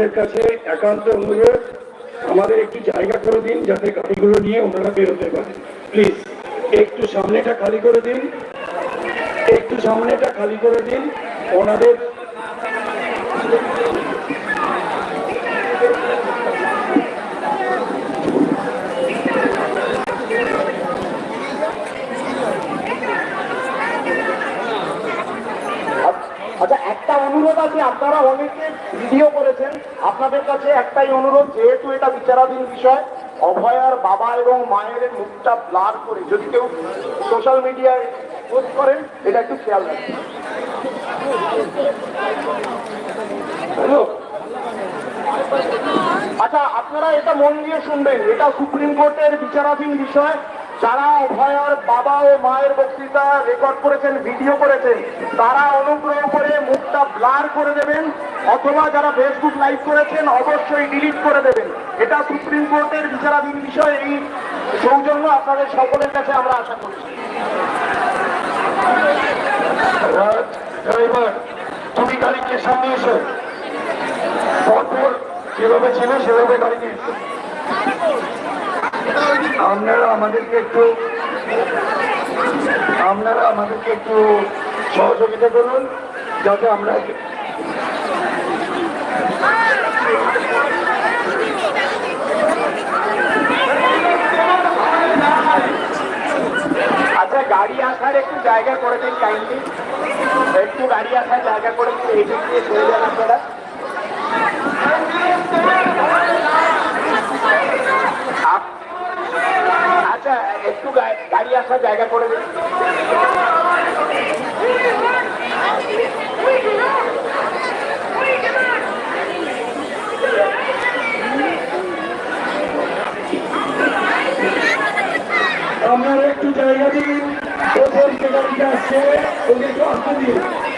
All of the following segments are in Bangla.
আপনাদের কাছে একান্ত অনুরোধ, আমাদের একটু জায়গা করে দিন যাতে গাড়িগুলো নিয়ে ওনারা বেরোতে পারেন প্লিজ একটু সামনেটা খালি করে দিন, একটু সামনেটা খালি করে দিন, ওনাদের আচ্ছা একটা অনুরোধ আছে আপনারা অনেকে ভিডিও করেছেন আপনাদের কাছে একটাই অনুরোধ, যেহেতু এটা বিচারাধীন বিষয় অভয়ার বাবা এবং মায়ের মুখটা ব্লার করে, যদি কেউ সোশ্যাল মিডিয়ায় পোস্ট করেন এটা একটু খেয়াল রাখবেন আচ্ছা আপনারা এটা মন দিয়ে শুনবেন, এটা সুপ্রিম কোর্টের বিচারাধীন বিষয়। যারা অভয়ার বাবা ও মায়ের বক্তৃতা রেকর্ড করেছেন ভিডিও করেছেন, তারা অনুগ্রহ করে মুখটা ব্লার করে দেবেন। অথবা যারা ফেসবুক লাইভ করেছেন, অবশ্যই ডিলিট করে দেবেন। এটা সুপ্রিম কোর্টের বিচারাধীন বিষয়, এই সৌজন্য আপনাদের সকলের কাছে আমরা আশা করছি। তুমি গাড়িকে সামনে এসো। যেভাবে ছিল, সেভাবে গাড়ি আপনারা আমাদেরকে একটু, আপনারা আমাদেরকে একটু সহযোগিতা করুন, যাতে আমরা আচ্ছা গাড়ি আসার একটু জায়গা করে দিন কাইন্ডলি একটু গাড়ি আসার জায়গা করে দিন, এই দিক দিয়ে চলে যান আপনারা। আপ- আচ্ছা একটু গাড়ি আসার জায়গা করে দিন। o melhor do.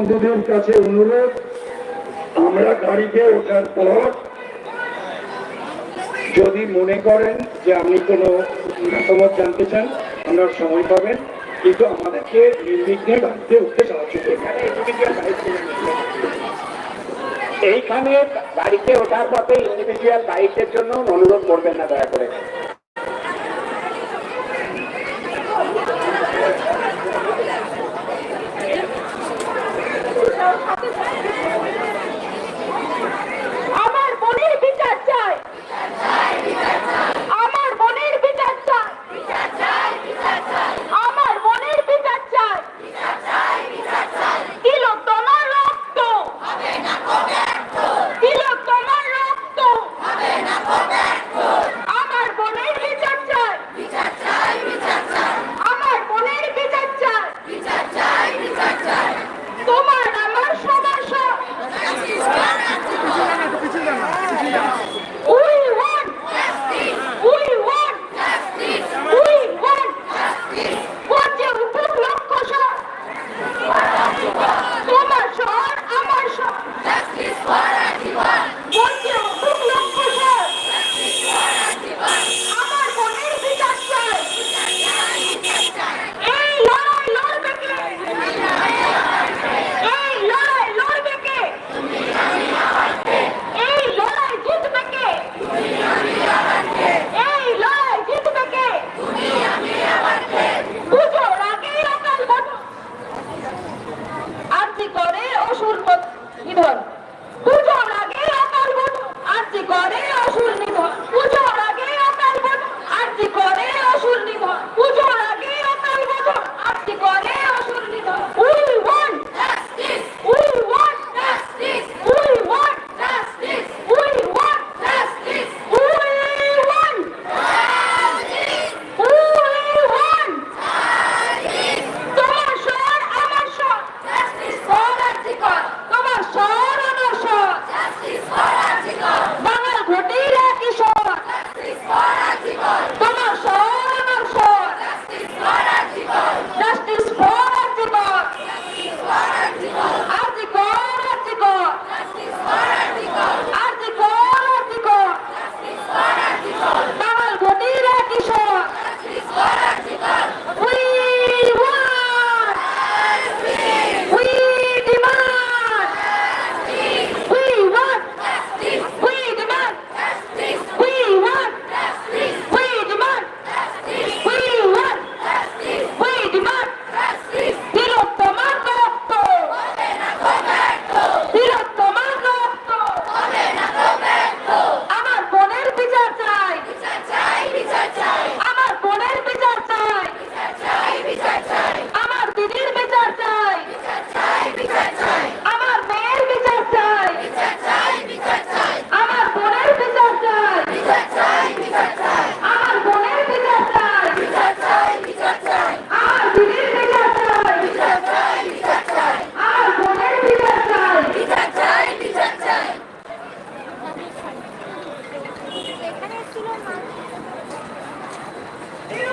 বন্ধুদের কাছে অনুরোধ, আমরা গাড়িতে ওঠার পর যদি মনে করেন যে আপনি কোনো মতামত জানতে চান, আমরা সময় পাবেন। কিন্তু আমাদেরকে নির্বিঘ্নে গাড়িতে উঠতে সাহায্য করবেন। এইখানে গাড়িতে ওঠার পথে ইন্ডিভিজুয়াল বাইকের জন্য অনুরোধ করবেন না দয়া করে।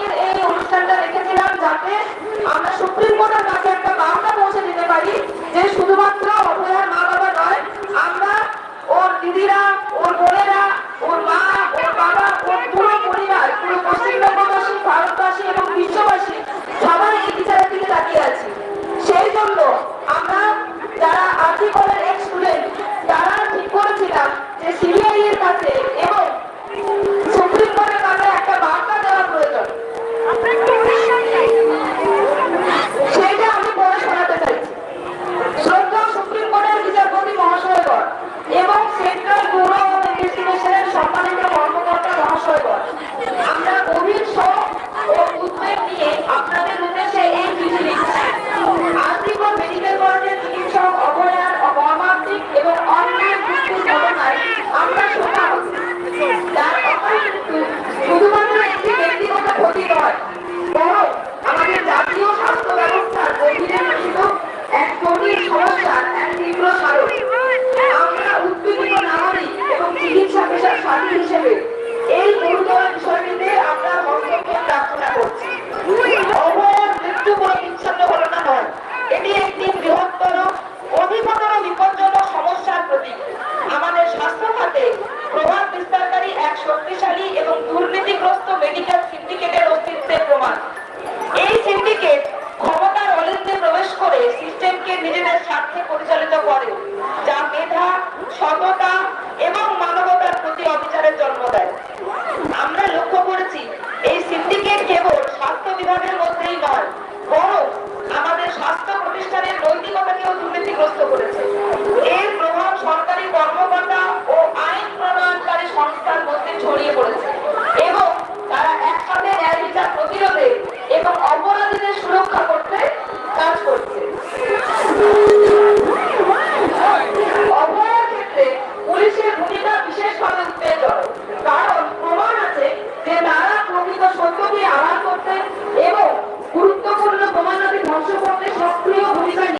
আজকের এই অনুষ্ঠানটা রেখেছিলাম যাতে আমরা সমাজকে পরিচালিত করে, যা মেধা, সততা এবং মানবতার প্রতি অবিচারের জন্ম দেয়। আমরা লক্ষ্য করেছি, এই সিন্ডিকেট কেবল স্বাস্থ্য বিভাগের মধ্যেই নয়, বরং আমাদের স্বাস্থ্য প্রতিষ্ঠানের নৈতিকতাকেও দুর্নীতিগ্রস্ত করেছে। এর প্রভাব সরকারি কর্মকর্তা ও আইন প্রণয়নকারী সংস্থার মধ্যে ছড়িয়ে পড়েছে।